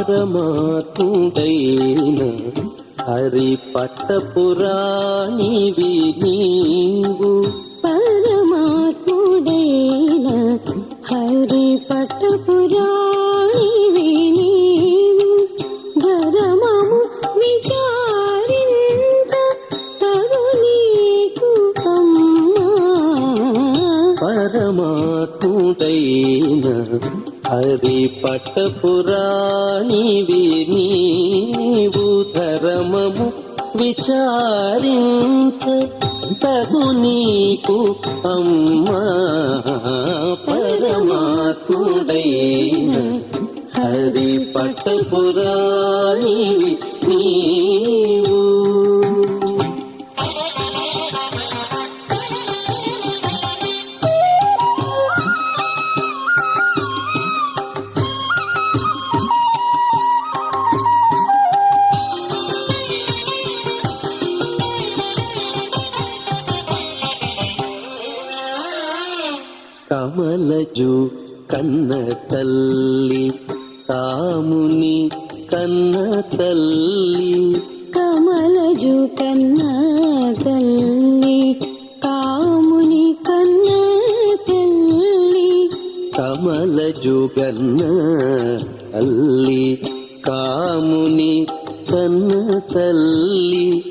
పరమాత్ముడైన హరి పట్టపురాణివి నీవు పరమాత్ముడైన హరి పట్టపురాణివి హరి పట్టపురాణివి నీవు ధర్మము విచారించ తగు నీకు అమ్మా పరమాత్ముడైన హరి పట్టపురాణివి నీవు కమలజు కన్న తల్లి కాముని కన్న తల్లి. కమలజు కన్న తల్లి కాముని కన్న తల్లి. కమలజు కన్న తల్లి కాముని కన్న తల్లి.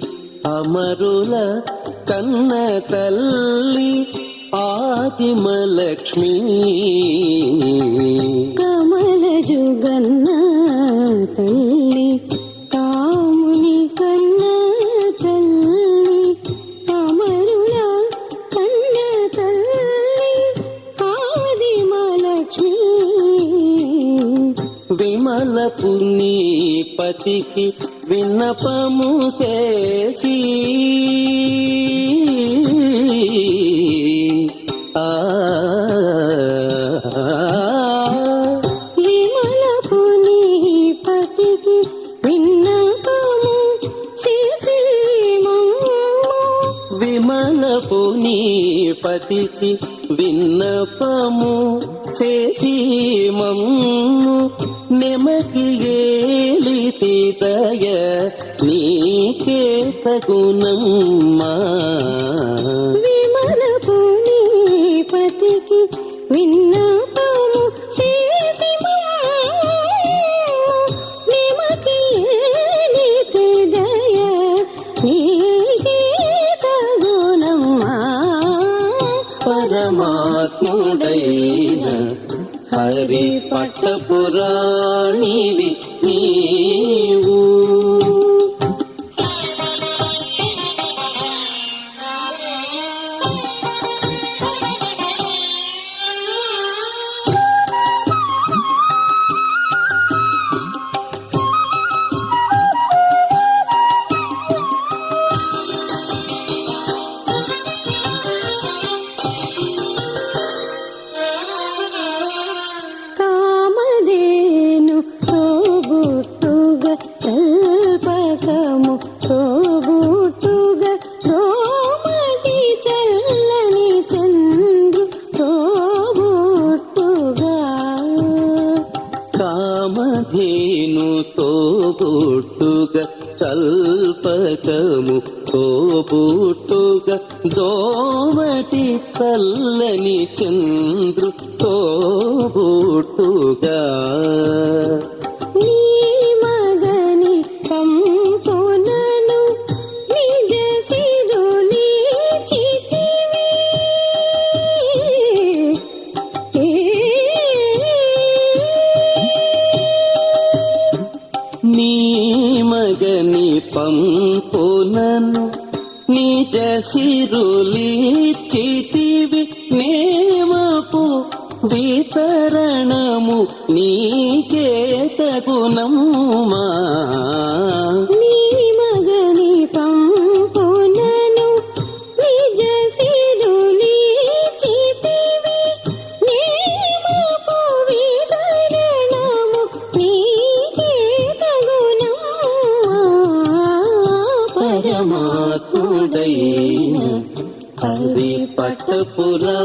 అమరుల కన్న తల్లి ఆదిమలక్ష్మి కమలజు గన్న తల్లి కాముని కన్న తల్లి అమరుల కన్న తల్లి ఆదిమలక్ష్మి విమల పుణ్యపతికి విన్నపము చేసి నెమకి ఏలితి దయ నీకే తగునమ్మా. విమలపు నీ పతికి పట్టపురాణివి నేను తోబుట్టుగా కల్పకము తోబుట్టుగా దోమటి చల్లని చంద్రు తోబుట్టుగా పంపునను నిజ సిరులిచ్చితివి. నేమపు వితరణము నీకే మా పట్టపురాణివి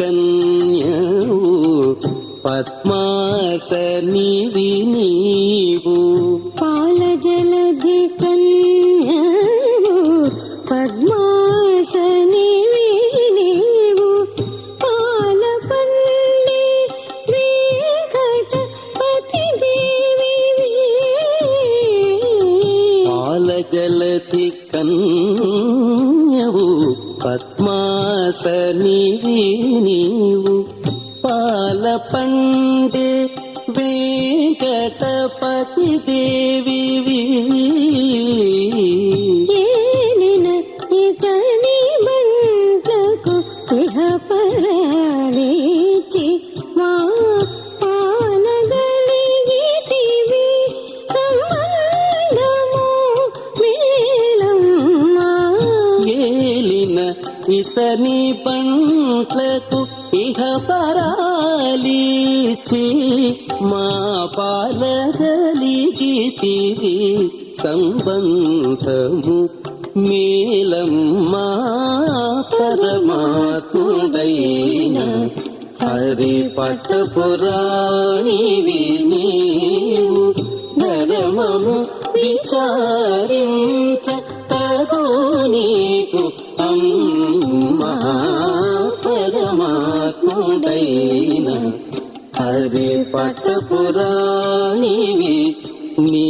न्य पद्मास नि నీవు పాల పండే వెంకటపతి దేవి. ఇహ పరాలిచి మా పాలగలిగితివి సంబంధము మేలమ్మా పరమాత్ముడైన హరి పట్టపురాణివి నీవు ధర్మము విచారించ నీవైనా అదే పట్టపురాణివి నీ